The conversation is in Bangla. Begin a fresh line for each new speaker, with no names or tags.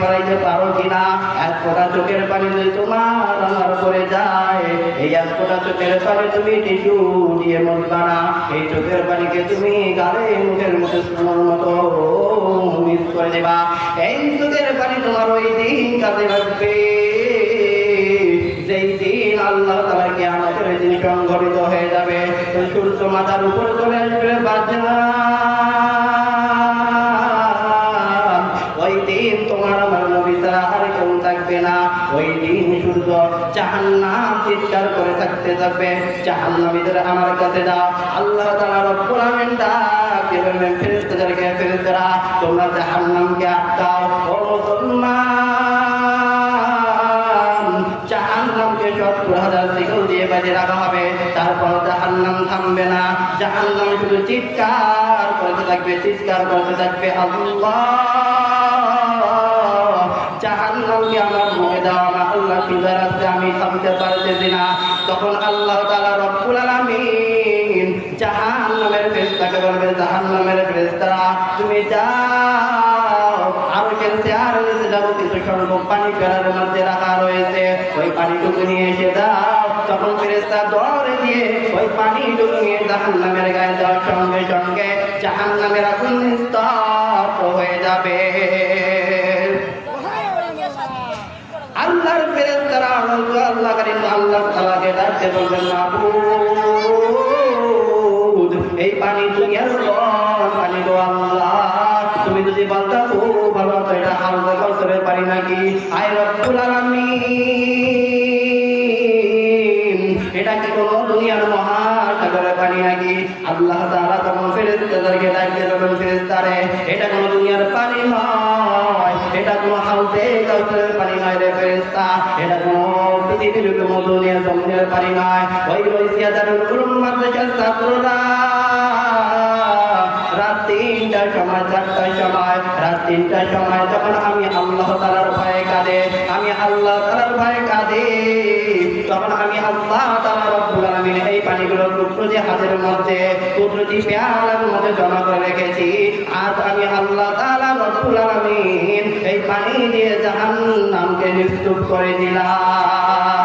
ফেলাইতে পারো কিনা? এক ফোঁটা চোখের পানি যদি তোমার আমার করে যায়, এই এক ফোঁটা চোখের পানি তুমি টিস্যু দিয়ে মুছবা না। এই চোখের পানিকে তুমি গালে, মুখের মধ্যে শোনার মতো মিস করে দেবা। এই চোখের পানি তোমার ওই দিন কাজে লাগবে। যেই দিন আল্লাহ তালাকে আমাদের দিন সংঘটিত হয়ে যাবে, সূর্য মাথার উপর চলে আসবে বাজনা। চিৎকার করে থাকতে থাকবে। জাহান্নামীদের আমার কাছে দাও। আল্লাহ তাআলা রব্বুল আমিন ডাক বলবেন ফেরেশতাদেরকে তোমরা জাহান্নামকে আটকাও। ও মুসলমান, জাহান্নামকে দিয়ে রাখা হবে। তারপর জাহান্নাম থামবে না। জাহান্নাম চিৎকার করতে থাকবে, চিৎকার করতে থাকবে। আল্লাহ আল্লাহ আমি থামতে পারতেছি না। তখন আল্লাহ তাআলা রব্বুল আলামিন জাহান্নামের ফেরেশতাকে বলবে জাহান্নামের ফেরেশতারা তুমি যাও। আরও খেলছে আর যাব কিছু সংখ্যক পানি পেয়ারের মধ্যে রাখা রয়েছে। ওই পানিটুকু নিয়ে এসে দাও তখন ফেরেশতা দৌড়ে দিয়ে ওই পানিটুকু নিয়ে জাহান্নামের গায়ে দেওয়ার সঙ্গে সঙ্গে জাহান্নামের আগুন স্তব্ধ ফেরেশতারা আল্লাহ করিম, আল্লাহ তাআলাকে ডাকতে বলবেন, মাবুদ, এই পানি দুনিয়ার পানি গো আল্লাহ। তুমি যদি বলতা, ও, ভালো তো এটা হালকা করতে পারি নাকি? আয় রব্বুল আলামিন, এটা কি কোনো দুনিয়ার মহাসাগরের পানি নাকি? আল্লাহ নয় এটা কোনো পৃথিবীর কোনো দুনিয়ার জমিনের পানি নয়। ওই রইসিয়া দারুল মাদ্রাসার ছাত্ররা রাত সময় সময়, রাত সময় যখন আমি আল্লাহ তালার ভয়ে কাঁদে, আমি আল্লাহ তালার ভয়ে কাঁদে, তখন আমি আল্লাহ তালা রব্বুল এই পানিগুলো কুদরতি হাতের মধ্যে, কুদরতি পেয়ালার মধ্যে জমা করে রেখেছি। আজ আমি আল্লাহ তালা বিদ্যুৎ করে দিলাম।